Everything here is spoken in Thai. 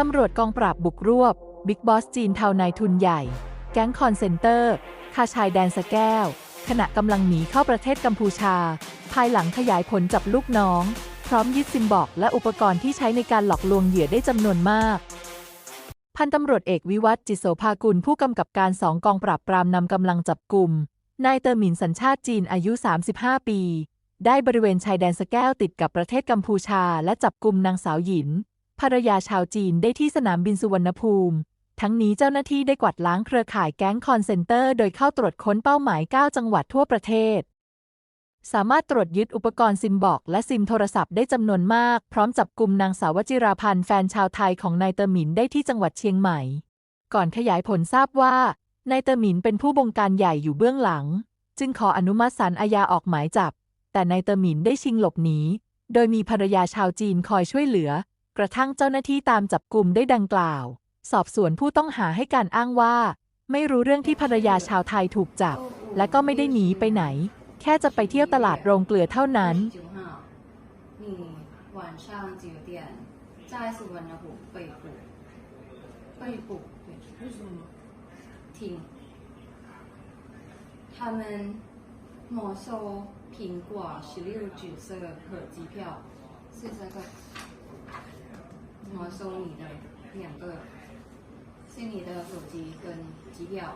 ตำรวจกองปราบบุกรวบ บิ๊กบอสจีนเทานายทุนใหญ่ แก๊งคอนเซนเตอร์คาชายแดนสแก้ว ขณะกำลังหนีเข้าประเทศกัมพูชา ภายหลังขยายผลจับลูกน้อง พร้อมยึดซิมบอกและอุปกรณ์ที่ใช้ในการหลอกลวงเหยื่อได้จำนวนมาก พันตำรวจเอกวิวัฒจิตโสภากุลผู้กำกับการสองกองปราบปรามนำกำลังจับกลุ่มนายเตอร์มินสัญชาติจีนอายุ 35 ปี ได้บริเวณชายแดนสแก้วติดกับประเทศกัมพูชา และจับกลุ่มนางสาวหยิน ภรรยาชาวจีนได้ที่สนามบินสุวรรณภูมิ ทั้งนี้เจ้าหน้าที่ได้กวาดล้างเครือข่ายแก๊งคอนเซนเตอร์ โดยเข้าตรวจค้นเป้าหมาย 9 จังหวัดทั่วประเทศ สามารถตรวจยึดอุปกรณ์ซิมบอกและซิมโทรศัพท์ได้จำนวนมาก พร้อมจับกลุ่มนางสาววจิราพันธ์แฟนชาวไทยของนายเตอร์หมินได้ที่จังหวัดเชียงใหม่ ก่อนขยายผลทราบว่านายเตอร์หมินเป็นผู้บงการใหญ่อยู่เบื้องหลัง จึงขออนุมัติศาลอาญาออกหมายจับ แต่นายเตอร์หมินได้ชิงหลบหนี โดยมีภรรยาชาวจีนคอยช่วยเหลือ กระทั่งเจ้าหน้าที่ตามจับกลุ่มได้ดังกล่าว สอบสวนผู้ต้องหาให้การอ้างว่า ไม่รู้เรื่องที่ภรรยาชาวไทยถูกจับ และก็ไม่ได้หนีไปไหน แค่จะไปเที่ยวตลาดโรงเกลือเท่านั้น 九号，你晚上九点在สุวรรณภูมิ被捕，被捕，对，为什么？停，他们没收苹果十六橘色和机票，是这个， 我收你的两个，是你的手机跟机票。